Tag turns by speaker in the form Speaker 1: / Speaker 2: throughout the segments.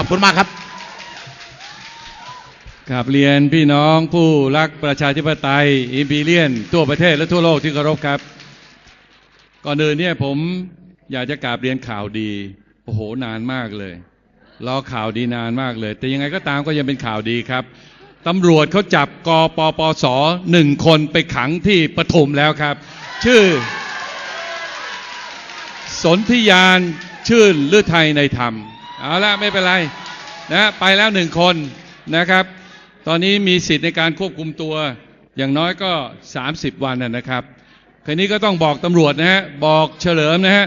Speaker 1: อบคุณมากครับ
Speaker 2: กราบเรียนพี่น้องผู้รักประชาธิปไตยอิมพีเรียน ทั่วประเทศและทั่วโลกที่เคารพครับ ก่อนอื่นเนี่ยผมอยากจะกราบเรียนข่าวดี โอ้โหนานมากเลย รอข่าวดีนานมากเลย แต่ยังไงก็ตามก็ยังเป็นข่าวดีครับตำรวจเขาจับกปปสหนึ่งคนไปขังที่ปทุมแล้วครับ ชื่อ สนธิยานชื่นลือไทยในธรรม เอาละไม่เป็นไรนะไปแล้วหนึ่งคนนะครับ ตอนนี้มีสิทธิ์ในการควบคุมตัวอย่างน้อยก็ 30 วันนะครับคืนนี้ก็ต้องบอกตำรวจนะฮะบอกเฉลิมนะฮะ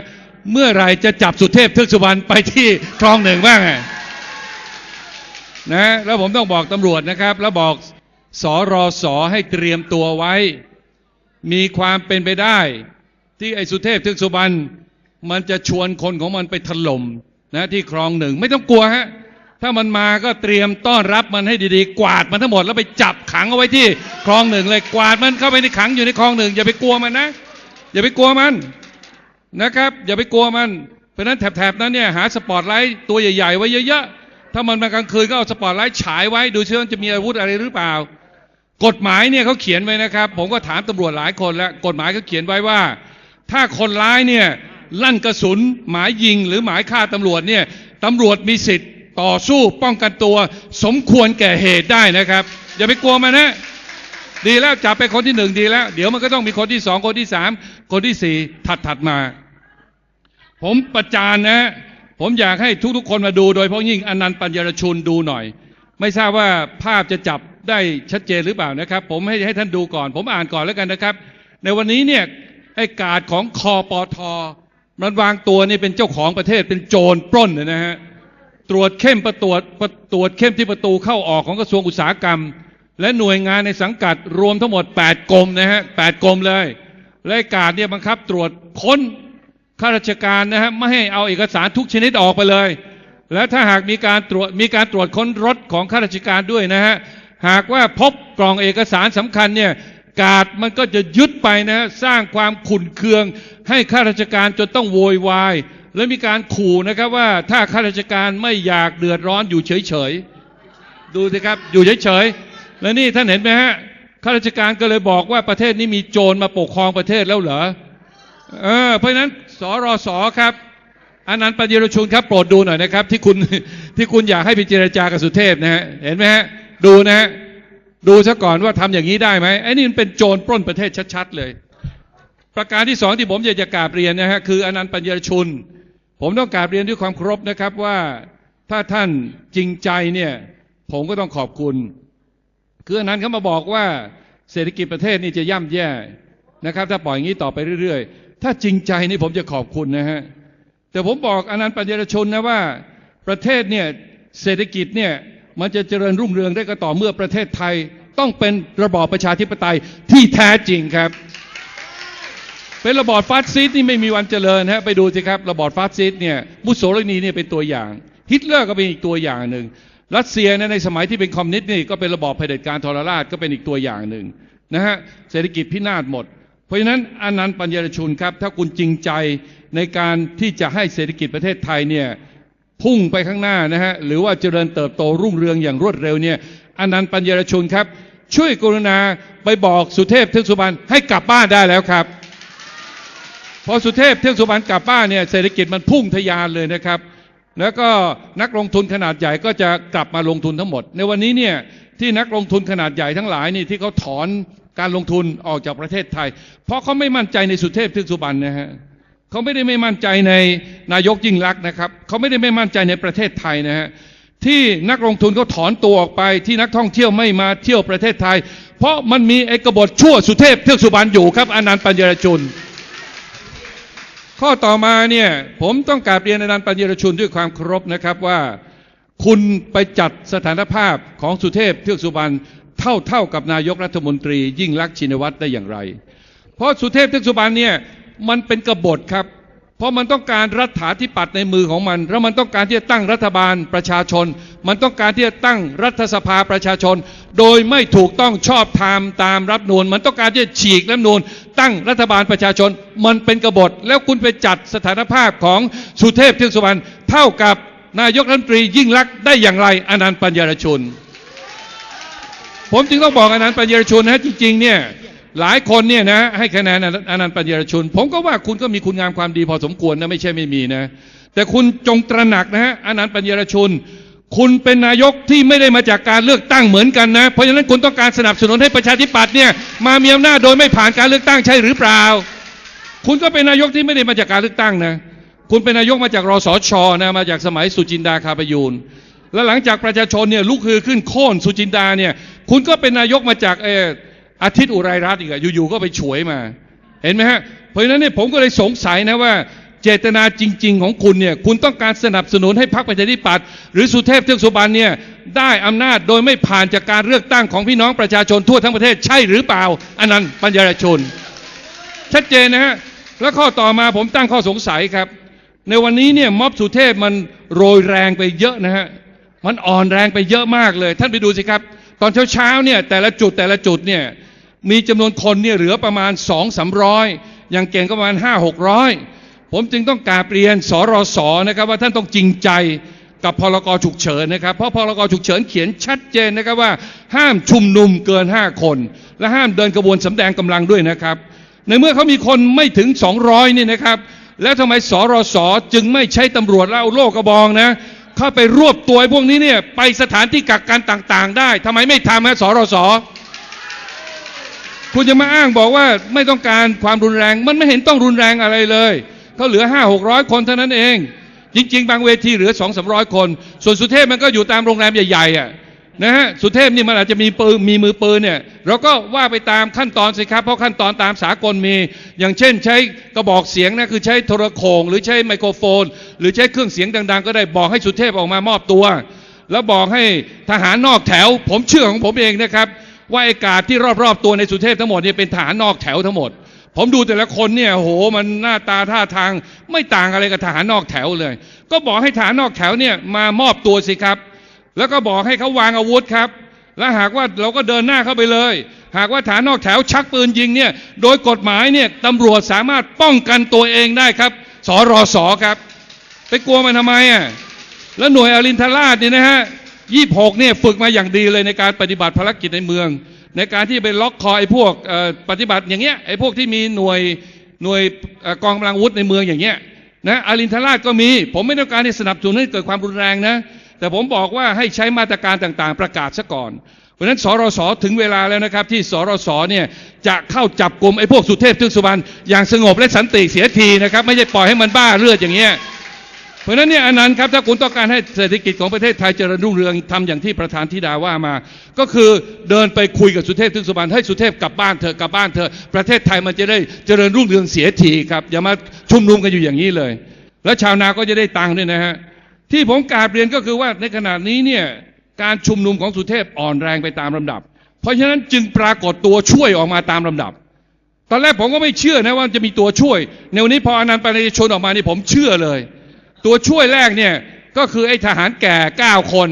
Speaker 2: เมื่อไรจะจับสุเทพเทือกสุบรรณไปที่คลองหนึ่งบ้างนะแล้วผมต้องบอกตำรวจนะครับ แล้วบอกสอรอสอให้เตรียมตัวไว้ มีความเป็นไปได้ ที่ไอ้สุเทพเทือกสุบรรณมันจะชวนคนของมันไปถล่ม นะที่คลองหนึ่งไม่ต้องกลัวฮะถ้ามันมาก็เตรียมต้อนรับมันให้ดีๆ กวาดมันทั้งหมดแล้วไปจับขังเอาไว้ที่คลองหนึ่งเลยกวาดมันเข้าไปในขังอยู่ในคลองหนึ่งอย่าไปกลัวมันนะ อย่าไปกลัวมันนะครับ อย่าไปกลัวมัน เพราะนั้นแถบๆนั้นเนี่ยหาสปอตไลท์ตัวใหญ่ๆไว้เยอะๆถ้ามันมากลางคืนก็เอาสปอตไลท์ฉายไว้ดูเชื่อจะมีอาวุธอะไรหรือเปล่า กฎหมายเนี่ยเขาเขียนไว้นะครับ ผมก็ถามตำรวจหลายคนแล้วกฎหมายเขาเขียนไว้ว่า ถ้าคนร้ายเนี่ย ลั่นกระสุน หมายยิงหรือหมายฆ่าตำรวจเนี่ยตำรวจมีสิทธิ์ต่อสู้ป้องกันตัวสมควรแก่เหตุได้นะครับ อย่าไปกลัวมันนะ ดีแล้วจับไปคนที่หนึ่งดีแล้ว เดี๋ยวมันก็ต้องมีคนที่สองคนที่สามคนที่สี่ถัดถัดมา ผมประจานนะ ผมอยากให้ทุกๆ คนมาดูโดยเฉพาะยิ่งอนันต์ปัญญรชุนดูหน่อย ไม่ทราบว่าภาพจะจับได้ชัดเจนหรือเปล่านะครับ ผมให้ให้ท่านดูก่อน ผมอ่านก่อนแล้วกันนะครับ ในวันนี้เนี่ยไอ้กาดของคอปท มันวางตัวนี่เป็นเจ้าของประเทศเป็นโจรปล้นนะฮะตรวจเข้มประตรวจประตรวจเข้มที่ประตูเข้าออกของกระทรวงอุตสาหกรรม และหน่วยงานในสังกัดรวมทั้งหมด 8กรมนะฮะแปดกรมเลยและกาดเนี่ยบังคับตรวจค้นข้าราชการนะฮะไม่ให้เอาเอกสารทุกชนิดออกไปเลย และถ้าหากมีการตรวจมีการตรวจค้นรถของข้าราชการด้วยนะฮะหากว่าพบกล่องเอกสารสำคัญเนี่ย กาดมันก็จะยึดไปนะสร้างความขุ่นเคือง ให้ข้าราชการจนต้องโวยวาย และมีการขู่นะครับว่าถ้าข้าราชการไม่อยากเดือดร้อนอยู่เฉยๆ ดูสิครับอยู่เฉยๆ และนี่ท่านเห็นไหมฮะข้าราชการก็เลยบอกว่าประเทศนี้มีโจรมาปกครองประเทศแล้วเหรอเออเพราะฉะนั้นสรสครับอนันต์ปัญญรชุนครับโปรดดูหน่อยนะครับ ที่คุณที่คุณอยากให้ไปเจรจากับสุเทพนะฮะเห็นไหมฮะดูนะฮะ ดูซะก่อนว่าทำอย่างนี้ได้ไหมไอ้นี่มันเป็นโจรปล้นประเทศชัดๆเลย ประการที่สองที่ผมอยากจะกราบเรียนนะฮะคืออนันต์ปัญญรชุน ผมต้องกราบเรียนด้วยความเคารพนะครับว่าถ้าท่านจริงใจเนี่ย ผมก็ต้องขอบคุณ คืออนันต์เขามาบอกว่าเศรษฐกิจประเทศนี่จะย่ำแย่นะครับ ถ้าปล่อยอย่างนี้ต่อไปเรื่อยๆ ถ้าจริงใจนี่ผมจะขอบคุณนะฮะแต่ผมบอกอนันต์ปัญญรชนนะว่าประเทศเนี่ยเศรษฐกิจเนี่ย มันจะเจริญรุ่งเรืองได้ก็ต่อเมื่อประเทศไทย ต้องเป็นระบอบประชาธิปไตยที่แท้จริงครับ เป็นระบอบฟาสซิสต์นี่ไม่มีวันเจริญฮะไปดูสิครับระบอบฟาสซิสต์เนี่ยมุสโสลินีเนี่ยเป็นตัวอย่าง ฮิตเลอร์ก็เป็นอีกตัวอย่างหนึ่งรัสเซียเนี่ยในสมัยที่เป็นคอมมิวนิสต์นี่ก็เป็นระบอบเผด็จการทรราชก็เป็นอีกตัวอย่างหนึ่งนะฮะเศรษฐกิจพินาศหมด เพราะฉะนั้นอนันต์ปัญญรชุนครับ ถ้าคุณจริงใจในการที่จะให้เศรษฐกิจประเทศไทยเนี่ย พุ่งไปข้างหน้านะฮะหรือว่าเจริญเติบโตรุ่งเรืองอย่างรวดเร็วเนี่ยอนันต์ปัญญรชุนครับ ช่วยกรุณาไปบอกสุเทพเทือกสุบรรณให้กลับบ้านได้แล้วครับ พอสุเทพเทือกสุบรรณกลับบ้านเนี่ยเศรษฐกิจมันพุ่งทะยานเลยนะครับ แล้วก็นักลงทุนขนาดใหญ่ก็จะกลับมาลงทุนทั้งหมด ในวันนี้เนี่ยที่นักลงทุนขนาดใหญ่ทั้งหลายนี่ที่เขาถอนการลงทุนออกจากประเทศไทย เพราะเขาไม่มั่นใจในสุเทพเทือกสุบรรณนะฮะ เขาไม่ได้ไม่มั่นใจในนายกยิ่งลักษณ์นะครับ เขาไม่ได้ไม่มั่นใจในประเทศไทยนะฮะที่นักลงทุนเขาถอนตัวออกไป ที่นักท่องเที่ยวไม่มาเที่ยวประเทศไทย เพราะมันมีไอ้กบฏชั่วสุเทพเทือกสุบรรณอยู่ครับอนันต์ปัญญรจุลข้อต่อมาเนี่ยผมต้องกราบเรียนอนันต์ปัญญรชุนด้วยความเคารพนะครับว่า คุณไปจัดสถานภาพของสุเทพเทือกสุบรรณเท่าเท่ากับนายกรัฐมนตรี ยิ่งลักษณ์ชินวัตรได้อย่างไร เพราะสุเทพเทือกสุบรรณเนี่ย มันเป็นกบฏครับ เพราะมันต้องการรัฐาธิปัตย์ในมือของมัน แล้วมันต้องการที่จะตั้งรัฐบาลประชาชน มันต้องการที่จะตั้งรัฐสภาประชาชน โดยไม่ถูกต้องชอบธรรมตามรัฐนูนมันต้องการที่จะฉีกรัฐนูนตั้งรัฐบาลประชาชน มันเป็นกบฏ แล้วคุณไปจัดสถานภาพของสุเทพเทือกสุบรรณเท่ากับนายกรัฐมนตรียิ่งรักษณ์ได้อย่างไรอนันต์ปัญญารชุน ผมจึงต้องบอกอนันต์ปัญญารชุนนะจริงๆเนี่ย หลายคนเนี่ยนะให้คะแนนอนันต์ปัญญารชุน ผมก็ว่าคุณก็มีคุณงามความดีพอสมควรนะไม่ใช่ไม่มีนะ แต่คุณจงตระหนักนะฮะอนันต์ปัญญารชุน คุณเป็นนายกที่ไม่ได้มาจากการเลือกตั้งเหมือนกันนะ เพราะฉะนั้นคุณต้องการสนับสนุนให้ประชาธิปัตย์เนี่ยมามีอำนาจโดยไม่ผ่านการเลือกตั้งใช่หรือเปล่า คุณก็เป็นนายกที่ไม่ได้มาจากการเลือกตั้งนะ คุณเป็นนายกมาจากรสชนะมาจากสมัยสุจินดาคาประยูนแล้วหลังจากประชาชนเนี่ยลุกฮือขึ้นโค่นสุจินดาเนี่ยคุณก็เป็นนายกมาจากเออ อาทิตย์อุไรรัตน์อีกอะอยู่ๆก็ไปฉวยมา เห็นไหมฮะ เพราะฉะนั้นเนี่ยผมก็เลยสงสัยนะว่า เจตนาจริง ๆ ของคุณเนี่ยคุณต้องการสนับสนุนให้พรรคประชาธิปัตย์หรือสุเทพเทือกสุบรรณเนี่ยได้อำนาจโดยไม่ผ่านจากการเลือกตั้งของพี่น้องประชาชนทั่วทั้งประเทศใช่หรือเปล่าอันนั้นปัญญาชน ชัดเจนนะฮะแล้วข้อต่อมาผมตั้งข้อสงสัยครับ ในวันนี้เนี่ยม็อบสุเทพมันโรยแรงไปเยอะนะฮะมันอ่อนแรงไปเยอะมากเลย ท่านไปดูสิครับ ตอนเช้าๆเนี่ยแต่ละจุดแต่ละจุดเนี่ย มีจำนวนคนเนี่ยเหลือประมาณ2องสามร้อยอย่างเก่งก็ประมาณห้าหกร้อยผมจึงต้องกาบเรียนสรสนะครับว่าท่านต้องจริงใจกับพรกฉุกเฉินนะครับ เพราะพรกฉุกเฉินเขียนชัดเจนนะครับว่า ห้ามชุมนุมเกิน 5 คน และห้ามเดินกระบวนสำแดงกำลังด้วยนะครับ ในเมื่อเขามีคนไม่ถึง 200นี่นะครับ แล้วทำไมสรสจึงไม่ใช้ตำรวจแล้วเอาโล่กระบองนะเข้าไปรวบตัวพวกนี้เนี่ยไปสถานที่กักกันต่างๆ ได้ทำไมไม่ทำฮะสรส คุณจะมาอ้างบอกว่าไม่ต้องการความรุนแรง มันไม่เห็นต้องรุนแรงอะไรเลยเขาเหลือห้าหกร้อยคนเท่านั้นเอง จริง ๆ บางเวทีเหลือสองสามร้อยคน ส่วนสุเทพมันก็อยู่ตามโรงแรมใหญ่ๆอะนะฮะสุเทพนี่มันอาจจะมีปืนมีมือปืนเนี่ยเราก็ว่าไปตามขั้นตอนสิครับ เพราะขั้นตอนตามสากลมี อย่างเช่น ใช้กระบอกเสียงนะคือใช้โทรโขงหรือใช้ไมโครโฟน หรือใช้เครื่องเสียงดัง ๆ ก็ได้บอกให้สุเทพออกมามอบตัว แล้วบอกให้ทหารนอกแถว ผมเชื่อของผมเองนะครับ ว่าไอ้กาดที่รอบๆตัวในสุเทพทั้งหมดเนี่ยเป็นทหารนอกแถวทั้งหมด ผมดูแต่ละคนเนี่ยโหมันหน้าตาท่าทางไม่ต่างอะไรกับทหารนอกแถวเลย ก็บอกให้ทหารนอกแถวเนี่ยมามอบตัวสิครับ แล้วก็บอกให้เขาวางอาวุธครับ และหากว่าเราก็เดินหน้าเข้าไปเลย หากว่าฐานนอกแถวชักปืนยิงเนี่ยโดยกฎหมายเนี่ยตำรวจสามารถป้องกันตัวเองได้ครับสรสครับ ไปกลัวมันทำไมอะแล้วหน่วยอรินทราชเนี่ยนะฮะ ยี่หกเนี่ยฝึกมาอย่างดีเลยในการปฏิบัติภารกิจในเมือง ในการที่ไปล็อกคอไอ้พวกปฏิบัติอย่างเงี้ยไอ้พวกที่มีหน่วยหน่วยอกองกำลังวุธในเมืองอย่างเงี้ยนะอรินทราชก็มี ผมไม่ต้องการที่สนับสนุนให้เกิดความรุนแรงนะแต่ผมบอกว่าให้ใช้มาตรการต่างๆ ประกาศซะก่อน เพราะฉะนั้นสรสถึงเวลาแล้วนะครับ ที่สรสเนี่ยจะเข้าจับกลุ่มไอ้พวกสุเทพทึกสุบรรณอย่างสงบและสันติเสียทีนะครับ ไม่ใช่ปล่อยให้มันบ้าเลือดอย่างเงี้ย เพราะนั้นเนี่ยอันนั้นครับถ้าคุณต้องการให้เศรษฐกิจของประเทศไทยเจริญรุ่งเรืองทำอย่างที่ประธานธิดาว่ามา ก็คือเดินไปคุยกับสุเทพทึกสุบรรณให้สุเทพกลับบ้านเถอะกลับบ้านเถอะประเทศไทยมันจะได้เจริญรุ่งเรืองเสียทีครับอย่ามาชุมนุมกันอยู่อย่างนี้เลย แล้วชาวนาก็จะได้ตังค์ด้วยนะฮะที่ผมกราบเรียนก็คือว่าในขณะนี้เนี่ยการชุมนุมของสุเทพอ่อนแรงไปตามลำดับ เพราะฉะนั้นจึงปรากฏตัวช่วยออกมาตามลำดับตอนแรกผมก็ไม่เชื่อนะว่าจะมีตัวช่วยในวันนี้พออนันต์ปัญญาชนออกมานี่ผมเชื่อเลย ตัวช่วยแรกเนี่ยก็คือไอ้ทหารแก่ 9 คน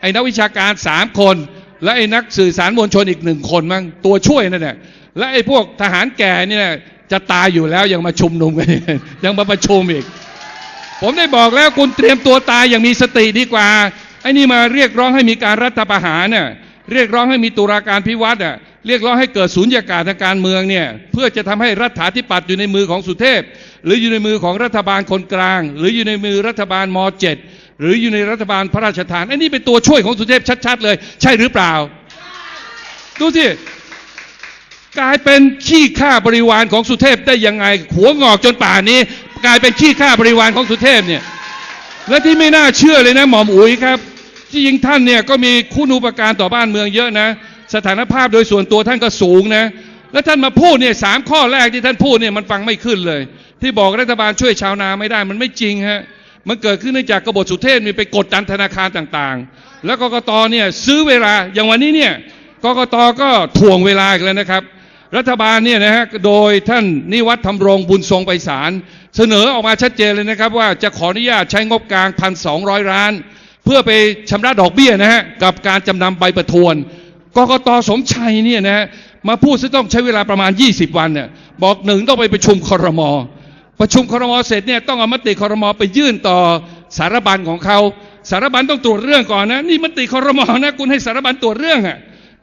Speaker 2: ไอ้นักวิชาการ 3 คน และไอ้นักสื่อสารมวลชนอีกหนึ่งคนมั้งตัวช่วยนั่นแหละและไอ้พวกทหารแก่เนี่ยจะตายอยู่แล้วยังมาชุมนุมกันยังมาประชุมอีก ผมได้บอกแล้วคุณเตรียมตัวตายอย่างมีสติดีกว่าไอ้นี่มาเรียกร้องให้มีการรัฐประหารเนี่ย เรียกร้องให้มีตุลาการพิวัตรอะเรียกร้องให้เกิดศูนยากาศทางการเมืองเนี่ยเพื่อจะทำให้รัฐาธิปัตย์อยู่ในมือของสุเทพ หรืออยู่ในมือของรัฐบาลคนกลาง หรืออยู่ในมือรัฐบาลม .7 หรืออยู่ในรัฐบาลพระราชทานอ้นี่เป็นตัวช่วยของสุเทพชัดๆเลย ใช่หรือเปล่า ดูสิกลายเป็นขี้ข้าบริวารของสุเทพได้ยังไง หัวงอกจนป่านนี้ กลายเป็นขี้ข้าบริวารของสุเทพเนี่ยและที่ไม่น่าเชื่อเลยนะหมอมอุ๋ยครับ ที่จริงท่านเนี่ยก็มีคุณูปการต่อบ้านเมืองเยอะนะ สถานภาพโดยส่วนตัวท่านก็สูงนะ แล้วท่านมาพูดเนี่ยสามข้อแรกที่ท่านพูดเนี่ยมันฟังไม่ขึ้นเลย ที่บอกรัฐบาลช่วยชาวนาไม่ได้มันไม่จริงฮะมันเกิดขึ้นเนื่องจากกบฏสุเทพมีไปกดดันธนาคารต่างๆ แล้วกกตเนี่ยซื้อเวลาอย่างวันนี้เนี่ยกกตก็ถ่วงเวลาอีกแล้วนะครับ รัฐบาลเนี่ยนะฮะโดยท่านนิวัฒน์ธรรมรงบุญทรงไปศาลเสนอออกมาชัดเจนเลยนะครับ ว่าจะขออนุญาตใช้งบกลางพันสองร้อยล้าน พื่อไปชำระดอกเบี้ยนะฮะกับการจำนำใบประทวนกกตสมชัยเนี่ยนะฮะมาพูดซะต้องใช้เวลาประมาณ 20 วันเนี่ยบอกหนึ่งต้องไปประชุมครมประชุมครมเสร็จเนี่ยต้องเอามติครมไปยื่นต่อสารบัญของเขาสารบัญต้องตรวจเรื่องก่อนนะนี่มติคอรมอนะคุณให้สารบัญตรวจเรื่องอะ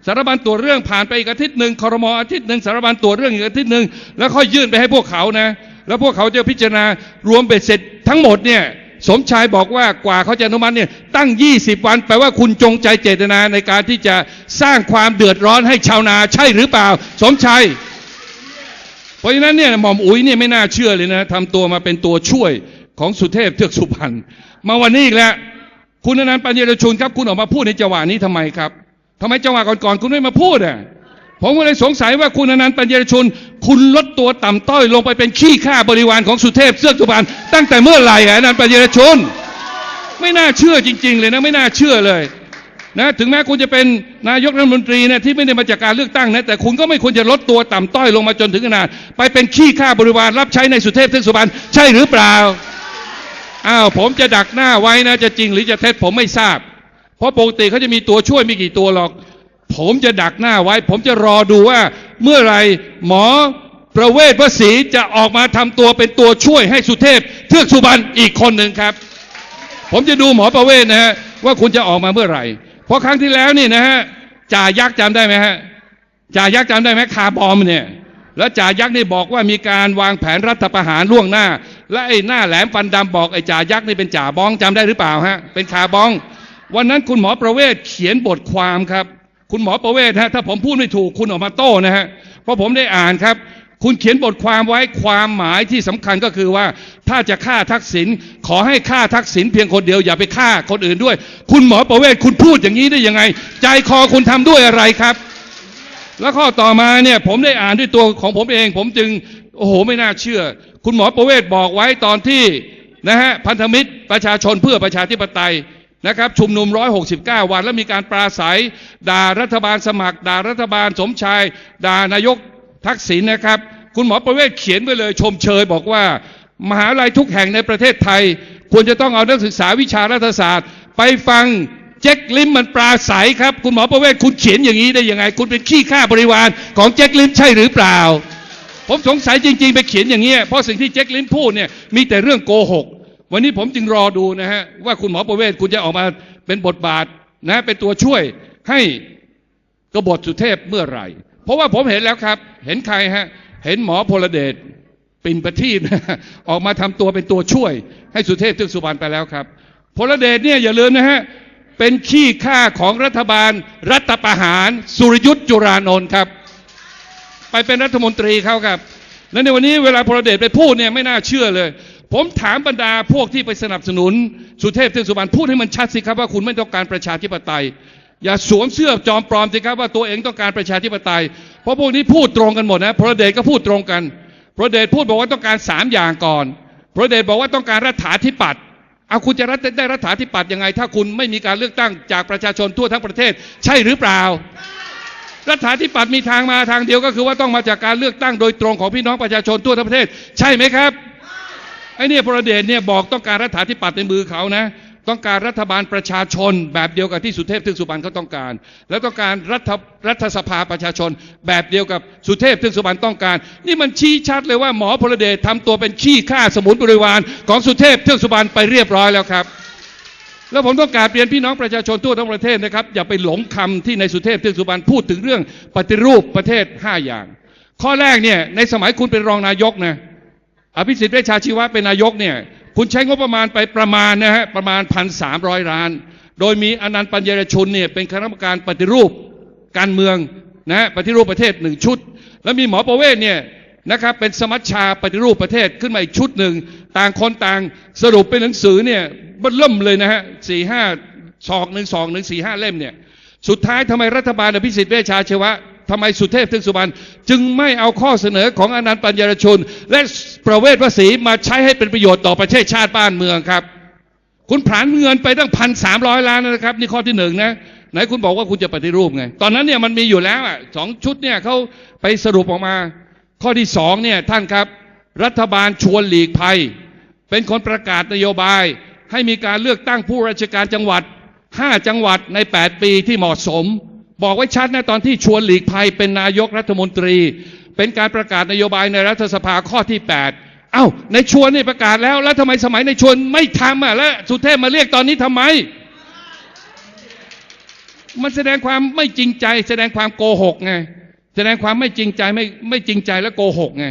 Speaker 2: สารบัญตรวจเรื่องผ่านไปอีกอาทิตย์หนึ่งคอรมออาทิตย์หนึ่งสารบัญตรวจเรื่องอีกอาทิตย์หนึ่งแล้วค่อยยื่นไปให้พวกเขานะแล้วพวกเขาจะพิจารณารวมเบ็ดเสร็จทั้งหมดเนี่ย สมชายบอกว่ากว่าเขาจะอนุมัติเนี่ยตั้ง 20 วันแปลว่าคุณจงใจเจตนาในการที่จะสร้างความเดือดร้อนให้ชาวนาใช่หรือเปล่า สมชัยเพราะฉะนั้นเนี่ยหม่อมอุ๋ยเนี่ยไม่น่าเชื่อเลยนะทำตัวมาเป็นตัวช่วยของสุเทพเทือกสุพรรณมาวันนี้อีกแล้วคุณอนันต์ปัญญารชุนครับ คุณออกมาพูดในจังหวะนี้ทำไมครับทำไมจังหวะก่อนๆคุณไม่มาพูดอะ ผมก็เลยสงสัยว่าคุณอนันต์ปัญญาชน คุณลดตัวต่ำต้อยลงไปเป็นขี้ข้าบริวารของสุเทพเทือสุพรรณตั้งแต่เมื่อไหร่อะนันต์ปัญญาชน ไม่น่าเชื่อจริง ๆ เลยนะไม่น่าเชื่อเลยนะถึงแม้คุณจะเป็นนายกรัฐมนตรีเนี่ยที่ไม่ได้มาจากการเลือกตั้งนะแต่คุณก็ไม่ควรจะลดตัวต่ำต้อยลงมาจนถึงขนาด ไปเป็นขี้ข้าบริวารรับใช้ในสุเทพเทือกสุพรรณใช่หรือเปล่าอ้าวผมจะดักหน้าไว้นะจะจริงหรือจะเท็จผมไม่ทราบ เพราะปกติเขาจะมีตัวช่วยม่กี่ตัวหรอก ผมจะดักหน้าไว้ ผมจะรอดูว่า เมื่อไรหมอประเวศวสีจะออกมาทำตัวเป็นตัวช่วยให้สุเทพ เทือกสุบรรณอีกคนหนึ่งครับ ผมจะดูหมอประเวศนะฮะว่าคุณจะออกมาเมื่อไหร่ เพราะครั้งที่แล้วนี่นะฮะจ่ายักษ์จำได้ไหมฮะจ่ายักษ์จำได้ไหมคาบอมเนี่ยแล้วจ่ายักษ์นี่บอกว่ามีการวางแผนรัฐประหารล่วงหน้า และไอ้หน้าแหลมฟันดำบอกไอ้จ่ายักษ์นี่เป็นจ่าบ้องจำได้หรือเปล่าฮะเป็นคาร์บอง วันนั้นคุณหมอประเวศเขียนบทความครับ คุณหมอประเวศฮะถ้าผมพูดไม่ถูกคุณออกมาโต้นะฮะเพราะผมได้อ่านครับ คุณเขียนบทความไว้ความหมายที่สำคัญก็คือว่า ถ้าจะฆ่าทักษิณขอให้ฆ่าทักษิณเพียงคนเดียวอย่าไปฆ่าคนอื่นด้วย คุณหมอประเวศคุณพูดอย่างนี้ได้ยังไง ใจคอคุณทำด้วยอะไรครับ แล้วข้อต่อมาเนี่ยผมได้อ่านด้วยตัวของผมเอง ผมจึงโอ้โหไม่น่าเชื่อ คุณหมอประเวศบอกไว้ตอนที่นะฮะพันธมิตรประชาชนเพื่อประชาธิปไตย นะครับชุมนุม 169 วัน แล้วมีการปราศัย ด่ารัฐบาลสมัคร ด่ารัฐบาลสมชาย ด่านายกทักษิณนะครับ คุณหมอประเวศเขียนไปเลยชมเชยบอกว่า มหาลัยทุกแห่งในประเทศไทย ควรจะต้องเอานักศึกษาวิชารัฐศาสตร์ ไปฟังเจ๊กลิมมันปราศัยครับ คุณหมอประเวศคุณเขียนอย่างนี้ได้ยังไง คุณเป็นขี้ข้าบริวารของเจ๊กลิมใช่หรือเปล่า ผมสงสัยจริง ๆ ไปเขียนอย่างเงี้ยเพราะสิ่งที่เจ๊กลิมพูดเนี่ยมีแต่เรื่องโกหก วันนี้ผมจึงรอดูนะฮะว่าคุณหมอประเวศคุณจะออกมาเป็นบทบาทนะเป็นตัวช่วยให้กบฏสุเทพเมื่อไหร่ เพราะว่าผมเห็นแล้วครับ เห็นใครฮะ เห็นหมอพลเดชปิ่นประทีปนะออกมาทำตัวเป็นตัวช่วย ให้สุเทพเทือกสุบรรณไปแล้วครับพลเดชเนี่ยอย่าลืมนะฮะเป็นขี้ข้าของรัฐบาล รัฐประหารสุรยุทธ์จุรานนท์ครับ ไปเป็นรัฐมนตรีเขาครับ และในวันนี้เวลาพลเดชไปพูดเนี่ยไม่น่าเชื่อเลย ผมถามบรรดาพวกที่ไปสนับสนุน สุเทพเทือกสุบรรณพูดให้มันชัดสิครับว่าคุณไม่ต้องการประชาธิปไตย อย่าสวมเสื้อจอมปลอมสิครับว่าตัวเองต้องการประชาธิปไตย เพราะพวกนี้พูดตรงกันหมดนะพลเดชก็พูดตรงกันพลเดชพูดบอกว่าต้องการสามอย่างก่อนพลเดชบอกว่าต้องการรัฐาธิปัตย์เอาคุณจะรัฐได้รัฐาธิปัตย์ยังไง ถ้าคุณไม่มีการเลือกตั้งจากประชาชนทั่วทั้งประเทศ ใช่หรือเปล่า รัฐาธิปัตย์มีทางมาทางเดียวก็คือว่าต้องมาจากการเลือกตั้งโดยตรงของพี่น้องประชาชนทั่วทั้งประเทศ ใช่ไหมครับ ไอ้เนี่ยพลเดชเนี่ยบอกต้องการรัฐาธิปัตย์ในมือเขานะ ต้องการรัฐบาลประชาชน แบบเดียวกับที่สุเทพทือกสุบรรณเขาต้องการ แล้วต้องการรัฐรัฐสภาประชาชน แบบเดียวกับสุเทพทือกสุบรรณต้องการ นี่มันชี้ชัดเลยว่าหมอพลเดชทำตัวเป็นขี้ข้าสมุนบริวารของสุเทพทือกสุบรรณไปเรียบร้อยแล้วครับแล้วผมต้องการเรียนพี่น้องประชาชนทั่วทั้งประเทศนะครับ อย่าไปหลงคำที่ในสุเทพเทือกสุบรรณพูดถึงเรื่องปฏิรูปประเทศ 5 อย่าง ข้อแรกเนี่ยในสมัยคุณเป็นรองนายกนะ อภิสิทธิ์เวชชาชีวะเป็นนายกเนี่ยคุณใช้งบประมาณไปประมาณนะฮะประมาณพันสามร้อยล้าน โดยมีอนันต์ปัญญรชุนเนี่ยเป็นคณะกรรมการปฏิรูปการเมืองนะฮะปฏิรูปประเทศหนึ่งชุด แล้วมีหมอประเวศเนี่ยนะครับเป็นสมัชชาปฏิรูปประเทศขึ้นมาอีกชุดหนึ่ง ต่างคนต่างสรุปเป็นหนังสือเนี่ยมันเริ่มเลยนะฮะสี่ห้าสองหนึ่งสองหนึ่งสี่ห้าเล่มเนี่ยสุดท้ายทำไมรัฐบาลอภิสิทธิ์เวชชาชีวะ ทำไมสุเทพเทือกสุบรรณจึงไม่เอาข้อเสนอของอนันต์ปัญญารชน และประเวศวสีมาใช้ให้เป็นประโยชน์ต่อประเทศชาติบ้านเมืองครับ คุณผลานเงินไปตั้งพันสามร้อยล้านนะครับ นี่ข้อที่หนึ่งนะไหนคุณบอกว่าคุณจะปฏิรูปไง ตอนนั้นเนี่ยมันมีอยู่แล้วอะสองชุดเนี่ยเขาไปสรุปออกมา ข้อที่สองเนี่ยท่านครับ รัฐบาลชวนหลีกภัย เป็นคนประกาศนโยบาย ให้มีการเลือกตั้งผู้ราชการจังหวัด 5 จังหวัดใน 8 ปีที่เหมาะสม บอกไว้ชัดนะตอนที่ชวนหลีกภัยเป็นนายกรัฐมนตรี เป็นการประกาศนโยบายในรัฐสภาข้อที่ 8 เอ้าในชวนนี่ประกาศแล้ว แล้วทำไมสมัยในชวนไม่ทำอะแล้วสุเทพมาเรียกตอนนี้ทำไม มันแสดงความไม่จริงใจ แสดงความโกหกไงแสดงความไม่จริงใจไม่ไม่จริงใจและโกหกไง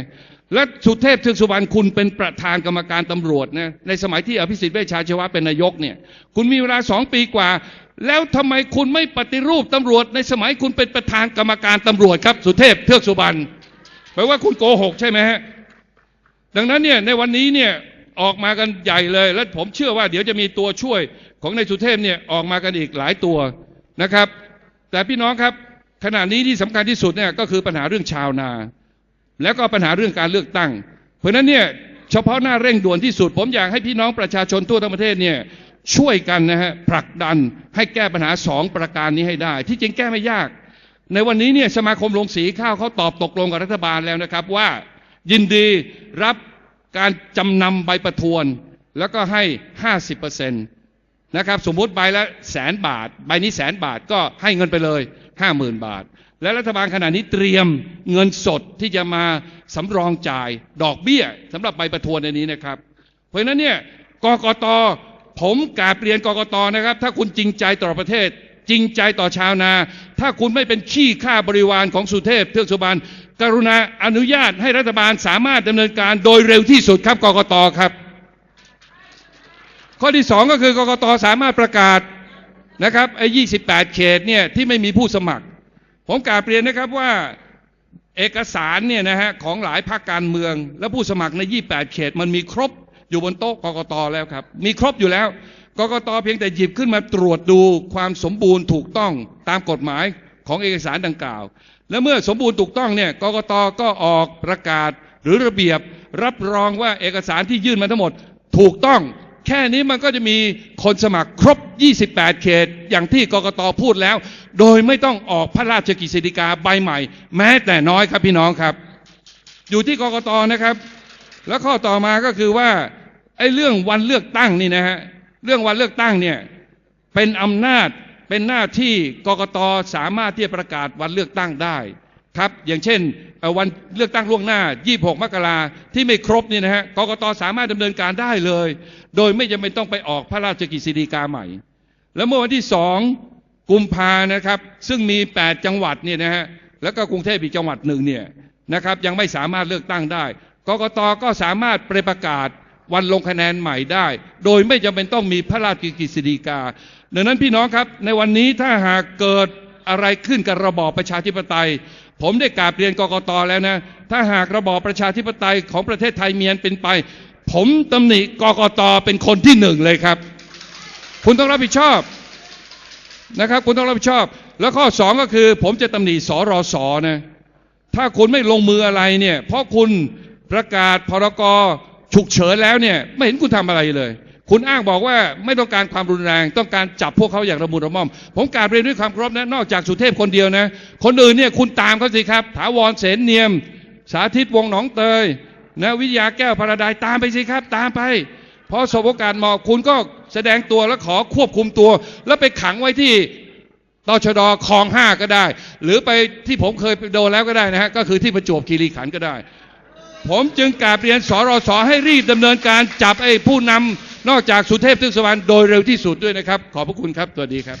Speaker 2: และสุเทพเทือกสุบรรณคุณเป็นประธานกรรมการตำรวจนะในสมัยที่อภิสิทธิ์เวชชาชีวะเป็นนายกเนี่ย คุณมีเวลาสองปีกว่า แล้วทำไมคุณไม่ปฏิรูปตำรวจ ในสมัยคุณเป็นประธานกรรมการตำรวจครับ สุเทพเทือกสุบรรณแปลว่าคุณโกหกใช่ไหมฮะดังนั้นเนี่ยในวันนี้เนี่ยออกมากันใหญ่เลย และผมเชื่อว่าเดี๋ยวจะมีตัวช่วยของนายสุเทพเนี่ยออกมากันอีกหลายตัวนะครับ แต่พี่น้องครับขณะนี้ที่สำคัญที่สุดเนี่ยก็คือปัญหาเรื่องชาวนา แล้วก็ปัญหาเรื่องการเลือกตั้ง เพราะฉะนั้นเนี่ยเฉพาะหน้าเร่งด่วนที่สุด ผมอยากให้พี่น้องประชาชนทั่วทั้งประเทศเนี่ย ช่วยกันนะฮะผลักดันให้แก้ปัญหาสองประการนี้ให้ได้ ที่จริงแก้ไม่ยาก ในวันนี้เนี่ยสมาคมโรงสีข้าวเขาตอบตกลงกับรัฐบาลแล้วนะครับ ว่ายินดีรับการจำนำใบประทวน แล้วก็ให้ 50%นะครับสมมุติใบละแสนบาท ใบนี้แสนบาทก็ให้เงินไปเลย 50,000 บาท และรัฐบาลขณะนี้เตรียมเงินสดที่จะมาสำรองจ่ายดอกเบี้ยสำหรับใบประทวนในนี้นะครับ เพราะฉะนั้นเนี่ยกกต ผมกราบเรียนกรกตนะครับ ถ้าคุณจริงใจต่อประเทศ จริงใจต่อชาวนา ถ้าคุณไม่เป็นขี้ข้าบริวารของสุเทพ เทือกสุบรรณกรุณาอนุญาตให้รัฐบาลสามารถดำเนินการโดยเร็วที่สุดครับกรกตครับ ข้อที่สองก็คือกรกตสามารถประกาศนะครับไอ้28เขตเนี่ยที่ไม่มีผู้สมัคร ผมกราบเรียนนะครับว่าเอกสารเนี่ยนะฮะของหลายภาคการเมือง และผู้สมัครใน 28 เขตมันมีครบ อยู่บนโต๊ะกกตแล้วครับ มีครบอยู่แล้วกกตเพียงแต่หยิบขึ้นมาตรวจดูความสมบูรณ์ถูกต้องตามกฎหมายของเอกสารดังกล่าว และเมื่อสมบูรณ์ถูกต้องเนี่ยกกตก็ออกประกาศหรือระเบียบรับรองว่าเอกสารที่ยื่นมาทั้งหมดถูกต้อง แค่นี้มันก็จะมีคนสมัครครบ 28 เขต อย่างที่กกตพูดแล้ว โดยไม่ต้องออกพระราชกิจสิกาใบใหม่ แม้แต่น้อยครับพี่น้องครับ อยู่ที่กกตนะครับ แล้วข้อต่อมาก็คือว่า ไอ้เรื่องวันเลือกตั้งนี่นะฮะเรื่องวันเลือกตั้งเนี่ยเป็นอำนาจเป็นหน้าที่กกตสามารถที่จะประกาศวันเลือกตั้งได้ครับ อย่างเช่นวันเลือกตั้งล่วงหน้า 26 มกราที่ไม่ครบนี่นะฮะกกตสามารถดำเนินการได้เลย โดยไม่จำเป็นต้องไปออกพระราชกิจสิกาใหม่ แล้วเมื่อวันที่สองกุมภานะครับ ซึ่งมี 8 จังหวัดเนี่ยนะฮะแล้วก็กรุงเทพอีกจังหวัดหนึ่งเนี่ยนะครับยังไม่สามารถเลือกตั้งได้กกตก็สามารถประกาศ วันลงคะแนนใหม่ได้ โดยไม่จำเป็นต้องมีพระราชกิจสิกา ดังนั้นพี่น้องครับในวันนี้ถ้าหากเกิดอะไรขึ้นกับระบอบประชาธิปไตย ผมได้กราบเรียนกกตแล้วนะ ถ้าหากระบอบประชาธิปไตยของประเทศไทยเมียนเป็นไป ผมตำหนิกกตเป็นคนที่หนึ่งเลยครับ คุณต้องรับผิดชอบนะครับ คุณต้องรับผิดชอบ แล้วข้อสองก็คือ ผมจะตำหนิสรสนะถ้าคุณไม่ลงมืออะไรเนี่ย เพราะคุณประกาศพรก ฉุกเฉินแล้วเนี่ยไม่เห็นคุณทำอะไรเลย คุณอ้างบอกว่าไม่ต้องการความรุนแรง ต้องการจับพวกเขาอย่างระมุนระม่อม ผมกาบเรียนด้วยความเคารพนะนอกจากสุเทพคนเดียวนะ คนอื่นเนี่ยคุณตามเขาสิครับ ถาวรเสนเนียม สาธิตวงหนองเตยนะวิทยาแก้วพระดายตามไปสิครับ ตามไปพราะสบโอกาสเหมาะคุณก็แสดงตัวแล้วขอควบคุมตัว แล้วไปขังไว้ที่ตชดคลองห้าก็ได้ หรือไปที่ผมเคยโดนแล้วก็ได้นะฮะก็คือที่ประจวบคีรีขันธ์ก็ได้ ผมจึงกราบเรียนสรสให้รีบดำเนินการจับไอ้ผู้นำนอกจากสุเทพทึกสวรรณโดยเร็วที่สุดด้วยนะครับ ขอบพระคุณครับสวัสดีครับ